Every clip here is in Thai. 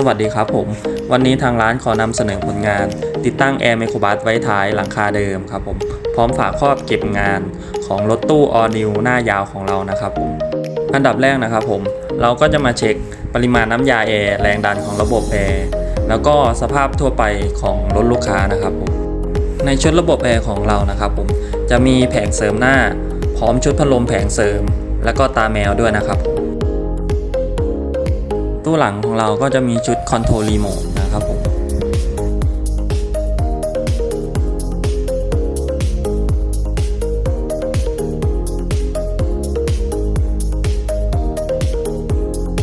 สวัสดีครับผม วันนี้ทางร้านขอนำเสนอผลงาน ติดตั้งแอร์ไมโครบัสไว้ท้ายหลังคาเดิมครับผม พร้อมฝาครอบเก็บงานของรถตู้ออนิวหน้ายาวของเรานะครับผม อันดับแรกนะครับผม เราก็จะมาเช็คปริมาณน้ำยาแอร์แรงดันของระบบแอร์แล้วก็สภาพทั่วไปของรถลูกค้านะครับผม ในชุดระบบแอร์ของเรานะครับผม จะมีแผงเสริมหน้า พร้อมชุดพัดลมแผงเสริม แล้วก็ตาแมวด้วยนะครับ ตู้หลังของเราก็จะมีชุดคอนโทรลรีโมทนะครับผม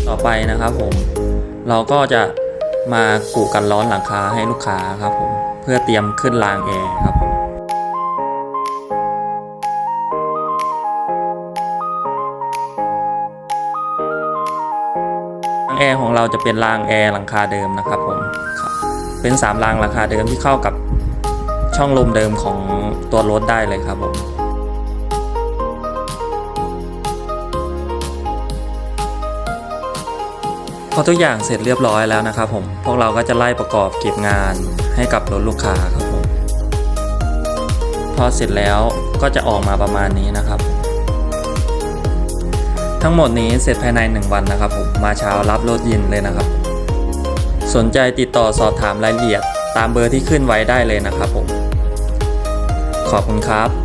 ต่อไปนะครับผมเราก็จะมากู่กันร้อนหลังคาให้ลูกค้าครับผมเพื่อเตรียมขึ้นรางแอร์ครับผม แอร์ของเราจะเป็นรางแอร์หลังคาเดิมนะครับผมเป็น3รางหลังคาเดิมที่เข้ากับช่องลมเดิมของตัวรถได้เลยครับผมพอทุกอย่างเสร็จเรียบร้อยแล้วนะครับผม พวกเราก็จะไล่ประกอบเก็บงานให้กับรถลูกค้าครับผม พอเสร็จแล้วก็จะออกมาประมาณนี้นะครับ ทั้งหมดนี้เสร็จภายใน 1 วันนะครับผมมาเช้ารับรถเย็นเลยนะครับ สนใจติดต่อสอบถามรายละเอียด ตามเบอร์ที่ขึ้นไว้ได้เลยนะครับผม ขอบคุณครับ